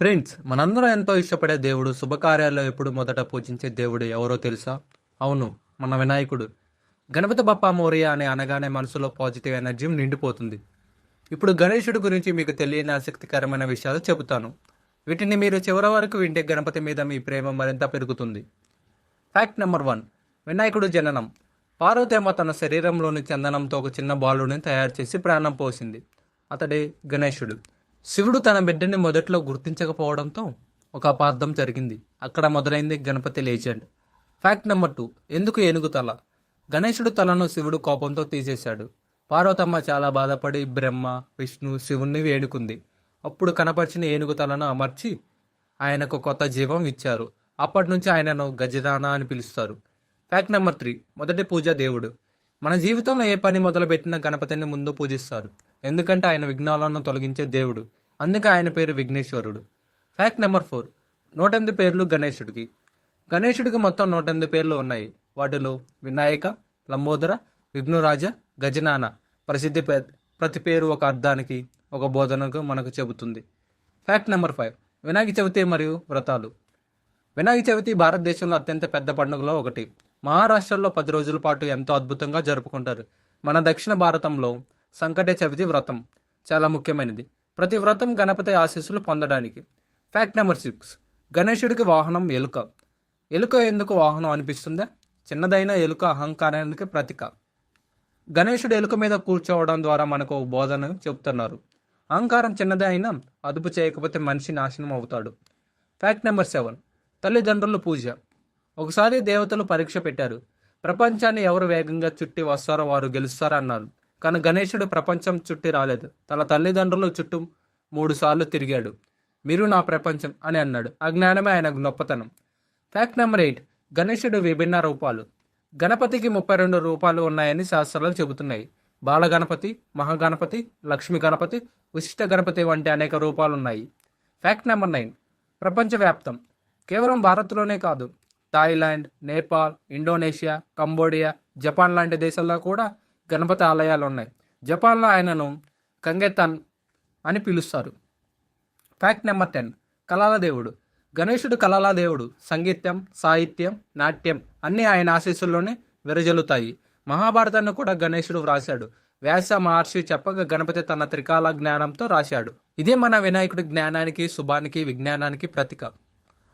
Friends మనందరం ఎంతో ఇష్టపడే దేవుడు శుభకార్యాల్లో ఎప్పుడు మొదట పూజించే దేవుడు ఎవరో తెలుసా? అవును మన వినాయకుడు. గణపతి బప్ప మోరియా అని అనగానే మనసులో పాజిటివ్ ఎనర్జీ నిండిపోతుంది. ఇప్పుడు గణేశుడి గురించి మీకు తెలియని ఆసక్తికరమైన విషయాలు చెబుతాను. వీటిని మీరు చివరి వరకు వింటే గణపతి మీద మీ ప్రేమ మరింత పెరుగుతుంది. ఫ్యాక్ట్ నెంబర్ వన్ వినాయకుడు జననం. పార్వతేమ తన శరీరంలోని చందనంతో ఒక చిన్న బాలుని తయారు చేసి ప్రాణం పోసింది. అతడే గణేశుడు. శివుడు తన బిడ్డని మొదట్లో గుర్తించకపోవడంతో ఒక అపార్థం జరిగింది. అక్కడ మొదలైంది Ganapati legend. Fact number two. ఎందుకు ఏనుగు తల? గణేశుడు తలను శివుడు కోపంతో తీసేశాడు. పార్వతమ్మ చాలా బాధపడి బ్రహ్మ విష్ణు శివుణ్ణి వేడుకుంది. అప్పుడు కనపరిచిన ఏనుగు తలను అమర్చి ఆయనకు కొత్త జీవం ఇచ్చారు. అప్పటి నుంచి ఆయనను గజదాన అని పిలుస్తారు. Fact number three. మొదటి పూజ దేవుడు. మన జీవితంలో ఏ పని మొదలుపెట్టినా గణపతిని ముందు పూజిస్తారు. ఎందుకంటే ఆయన విఘ్నాలను తొలగించే దేవుడు. అందుకే ఆయన పేరు విఘ్నేశ్వరుడు. ఫ్యాక్ట్ నెంబర్ ఫోర్ నూట ఎనిమిది పేర్లు గణేశుడికి. గణేశుడికి మొత్తం నూట ఎనిమిది పేర్లు ఉన్నాయి. వాటిలో వినాయక లంబోదర విఘ్నురాజ గజనాన. ప్రసిద్ధి పే ప్రతి పేరు ఒక అర్థానికి ఒక బోధనకు మనకు చెబుతుంది. Fact number five Vinayaka Chavithi మరియు వ్రతాలు. వినాయక చవితి భారతదేశంలో అత్యంత పెద్ద పండుగలో ఒకటి. మహారాష్ట్రలో పది రోజుల పాటు ఎంతో అద్భుతంగా జరుపుకుంటారు. మన దక్షిణ భారతంలో సంకట చవితి వ్రతం. చాలా ముఖ్యమైనది. ప్రతి వ్రతం గణపతి ఆశీస్సులు పొందడానికి. ఫ్యాక్ట్ నెంబర్ సిక్స్ గణేశుడికి వాహనం ఎలుక. ఎలుక ఎందుకు వాహనం అనిపిస్తుందా? చిన్నదైన ఎలుక అహంకారానికి ప్రతీక. గణేశుడు ఎలుక మీద కూర్చోవడం ద్వారా మనకు బోధన చెబుతున్నారు. అహంకారం చిన్నదే అయినా అదుపు చేయకపోతే మనిషి నాశనం అవుతాడు. ఫ్యాక్ట్ నెంబర్ సెవెన్ తల్లిదండ్రుల పూజ. ఒకసారి దేవతలు పరీక్ష పెట్టారు. ప్రపంచాన్ని ఎవరు వేగంగా చుట్టి వస్తారో వారు గెలుస్తారన్నారు. అన్నారు కానీ గణేశుడు ప్రపంచం చుట్టి రాలేదు. తన తల్లిదండ్రుల చుట్టూ మూడుసార్లు తిరిగాడు. మీరు నా ప్రపంచం అని అన్నాడు. అజ్ఞానమే ఆయన గొప్పతనం. ఫ్యాక్ట్ నెంబర్ ఎయిట్ గణేశుడు విభిన్న రూపాలు. గణపతికి ముప్పై రెండు రూపాలు ఉన్నాయని శాస్త్రాలు చెబుతున్నాయి. బాలగణపతి మహాగణపతి లక్ష్మి గణపతి విశిష్ట గణపతి వంటి అనేక రూపాలు ఉన్నాయి. ఫ్యాక్ట్ నెంబర్ నైన్ ప్రపంచవ్యాప్తం. కేవలం భారత్లోనే కాదు. Thailand Nepal Indonesia Cambodia Japan లాంటి దేశాల్లో కూడా గణపతి ఆలయాలు ఉన్నాయి జపాన్లో ఆయనను కంగెతన్ అని పిలుస్తారు. ఫ్యాక్ట్ నెంబర్ టెన్ కళల దేవుడు గణేశుడు కళల దేవుడు సంగీతం సాహిత్యం నాట్యం అన్నీ ఆయన ఆశీస్సుల్లోనే విరజల్లుతాయి. మహాభారతాన్ని కూడా గణేశుడు వ్రాశాడు. వ్యాస మహర్షి చెప్పగా గణపతి తన త్రికాల జ్ఞానంతో రాశాడు. ఇదే మన వినాయకుడి జ్ఞానానికి శుభానికి విజ్ఞానానికి ప్రతీక.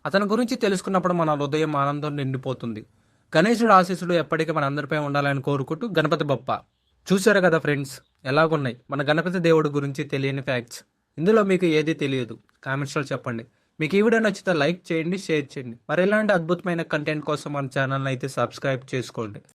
అతని గురించి తెలుసుకున్నప్పుడు మన హృదయం ఆనందం నిండిపోతుంది. గణేశుడు ఆశీస్సుడు ఎప్పటికీ మనందరిపై ఉండాలని కోరుకుంటూ గణపతి బొప్ప. చూశారు కదా ఫ్రెండ్స్ ఎలాగున్నాయి? మన గణపతి దేవుడి గురించి తెలియని ఫ్యాక్ట్స్. ఇందులో మీకు ఏది తెలియదు? కామెంట్స్లో చెప్పండి. మీకు ఈ వీడియో నచ్చితే లైక్ చేయండి షేర్ చేయండి. మరి ఇలాంటి అద్భుతమైన కంటెంట్ కోసం మన ఛానల్ని అయితే సబ్స్క్రైబ్ చేసుకోండి.